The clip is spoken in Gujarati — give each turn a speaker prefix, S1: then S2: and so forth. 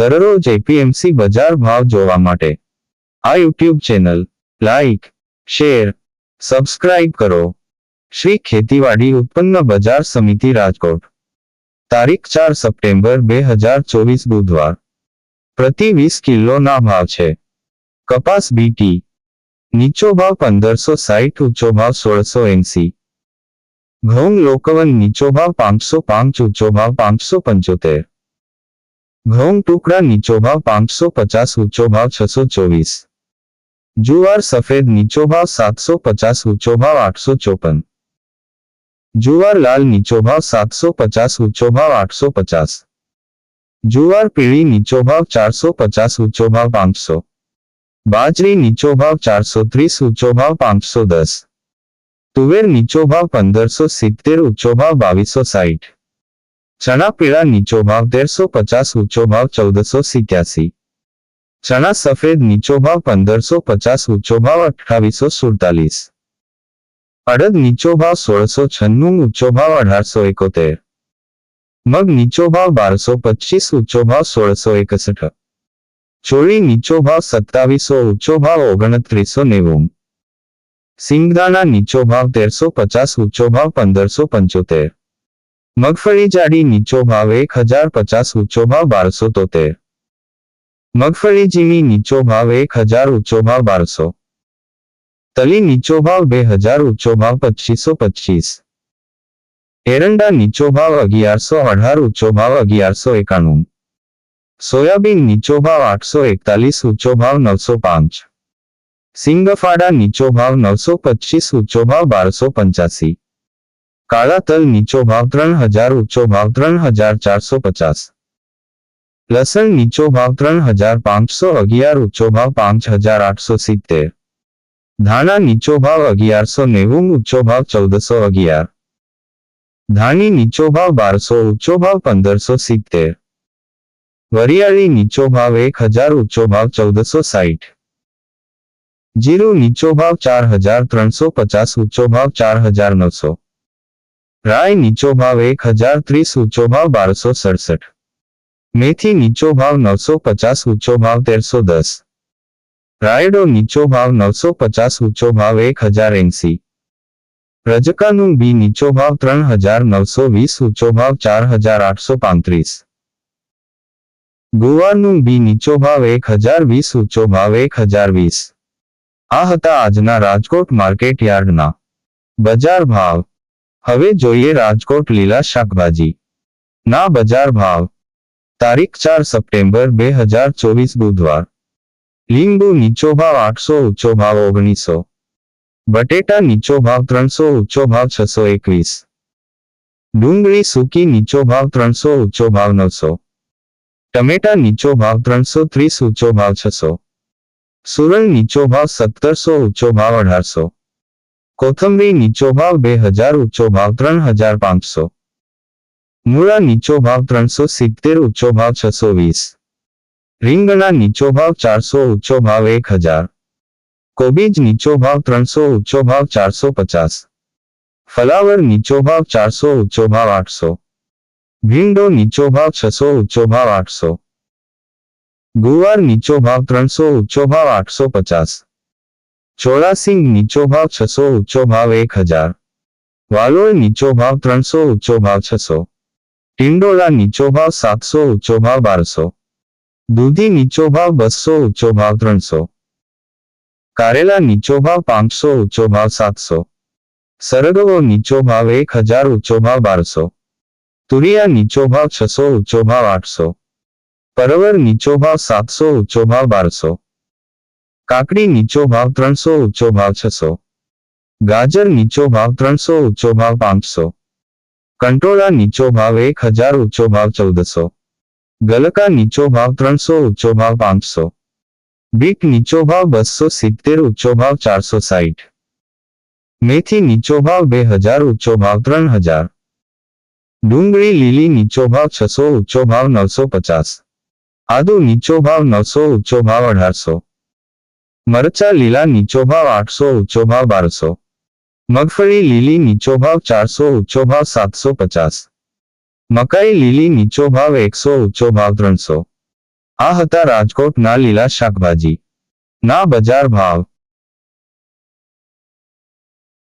S1: दररोज जेपीएमसी बाजार भाव જોવા માટે આ YouTube channel like share subscribe કરો શ્રી ખેતીવાડી ઉત્પન્ન બજાર સમિતિ રાજકોટ તારીખ 4 સપ્ટેમ્બર 2024 બુધવાર પ્રતિ 20 કિલોનો ભાવ છે કપાસ બીટી નીચો ભાવ 1560 ઉંચો ભાવ 1680 ઘઉં લોકવન નીચો ભાવ 505 ઉંચો ભાવ 575 ઘઉં ટુકડા નીચો ભાવ પાંચસો પચાસ ઊંચો ભાવ છસો ચોવીસ જુવાર સફેદ નીચો ભાવ સાતસો પચાસ ઊંચો ભાવ આઠસો ચોપન જુવાર લાલ નીચો ભાવ સાતસો પચાસ ઊંચો ભાવ આઠસો પચાસ જુવાર પીળી નીચો ભાવ ચારસો પચાસ ઊંચો ભાવ પાંચસો બાજરી નીચો ભાવ ચારસો ત્રીસ ઊંચો ભાવ પાંચસો દસ તુવેર નીચો ભાવ પંદરસો સિત્તેર ઊંચો ભાવ બાવીસો સાઠ चना पीड़ा नीचो भाव डेढ़ सौ पचास ऊंचो भाव चौदह सौ सितयासी चना सफेद नीचो भाव पंदर सौ पचास ऊंचो भाव अठावी सौ सुड़तालीस अड़द नीचो भाव सोलह सौ छन्नु ऊंचो भाव अठार सो इकोतेर मग नीचो भाव बारह सौ पच्चीस ऊंचो भाव सोलह सौ इकसठ चोरी नीचो भाव सत्तावीस सौ ऊंचो भाव ओगणतरी त्रीसो नेवुम सिंगदाना नीचो भाव तेरसो पचास ऊंचो भाव पंदर सो पंचोतेर મગફળી જાડી નીચો ભાવ એક હજાર પચાસ ઊંચો ભાવ બારસો તોતેર મગફળી જીવી નીચો ભાવ એક હજાર ઊંચો ભાવ બારસો તલી નીચો ભાવ બે હજાર ઊંચો ભાવ પચીસો પચીસ એરંડા નીચો ભાવ અગિયારસો અઢાર ઊંચો ભાવ અગિયારસો એકાણું સોયાબીન નીચો ભાવ આઠસો એકતાલીસ ઊંચો ભાવ નવસો પાંચ સિંગફાડા નીચો ભાવ નવસો પચીસ ઊંચો ભાવ બારસો પંચાસી काला तल नीचो भाव त्रन हजार उच्चो भाव त्रन हजार चार सौ पचास लसन नीचो भाव त्रन हजार पांच सौ अगियार उच्चो भाव पांच हजार आठ सौ सीतेर धाना नीचो भाव अगियार सौ नेवुंग उच्चो भाव चौदह सौ अगियार धानी नीचो भाव बार सौ उच्चो भाव पंदर सौ सीतेर वरिया नीचो भाव एक हजार उच्चो भाव चौदह सौ साठ जीरो नीचो भाव चार हजार त्रन सौ पचास उच्चो भाव चार हजार नौ सौ રાય નીચો ભાવ એક હજાર ત્રીસ ઊંચો ભાવ બારસો સડસઠ મેથી નીચો ભાવ નવસો પચાસ ઊંચો ભાવ તેરસો દસ રાયડો નીચો ભાવ નવસો પચાસ ઊંચો ભાવ એક હજાર એંસી રજકાનું બી નીચો ભાવ ત્રણ હજાર નવસો વીસ ઊંચો ભાવ ચાર હજાર આઠસો પાંત્રીસ ગુવારનું બી નીચો ભાવ એક હજાર વીસ ઊંચો ભાવ એક હજાર વીસ આ હતા આજના રાજકોટ માર્કેટ યાર્ડના બજાર ભાવ हवे જોઈએ રાજકોટ લીલા શાકભાજી ના બજાર ભાવ તારીખ 4 સપ્ટેમ્બર 2024 ગુરુવાર લીંબુ નીચો ભાવ 800 ઉંચો ભાવ 1900 બટેટા નીચો ભાવ 300 ઉંચો ભાવ 621 ડુંગળી સુકી નીચો ભાવ 300 ઉંચો ભાવ 900 ટમેટા નીચો ભાવ 330 ઉંચો ભાવ 600 સૂરણ નીચો ભાવ 1700 ઉંચો ભાવ 1800 कोथमी नीचो भाव बे हजार उच्चो भाव त्रन हजार पांच सौ मूला नीचो भाव त्रो सीतेर उच्चो भाव छसो वीस रींगणा नीचो भाव चार सौ उच्चो भाव एक हजार कोबीज नीचो भाव त्रो उच्चो भाव चार सौ पचास फलावर नीचो भाव चार सौ उच्चो भाव आठ सौ भींडो नीचो भाव छसो उच्चो भाव आठ सौ गुवार नीचो भाव त्रो उच्चो भाव आठ सौ पचास ચોરાસિંગ નીચો ભાવ છસો ઊંચો ભાવ એક હજાર વાલોળ નીચો ભાવ ત્રણસો ઊંચો ભાવ છસો ટિંડોળા નીચો ભાવ સાતસો ઊંચો ભાવ બારસો દૂધી નીચો ભાવ બસો ઊંચો ભાવ ત્રણસો કારેલા નીચો ભાવ પાંચસો ઊંચો ભાવ સાતસો સરગવો નીચો ભાવ એક હજાર ઊંચો ભાવ બારસો તુરિયા નીચો ભાવ છસો ઊંચો ભાવ આઠસો પરવર નીચો ભાવ સાતસો ઊંચો ભાવ બારસો काकड़ी नीचो भाव त्रो ऊंचो भाव छसो गाजर नीचो भाव त्रो ऊंचो भाव पांच सौ कंटोला नीचो भाव एक हजार ऊंचो भाव चौदह सौ गलका नीचो भाव त्रो ऊंचो भाव पांच सौ बीक नीचो भाव बसो सीतेर ऊंचो भाव चार सौ साइठ मेथी नीचो भाव बे हजार ऊंचो भाव त्र हजार डूंगी लीली नीचो भाव छसो ऊंचो भाव नौ सौ पचास आदू नीचो भाव नौ सौ ऊंचो भाव अठार सौ મરચા લીલા નીચો ભાવ આઠસો ઊંચો ભાવ બારસો મગફળી લીલી નીચો ભાવ ચારસો ઊંચો ભાવ સાતસો પચાસ મકાઈ લીલી નીચો ભાવ એકસો ઊંચો ભાવ ત્રણસો આ હતા રાજકોટના લીલા શાકભાજી ના બજાર ભાવ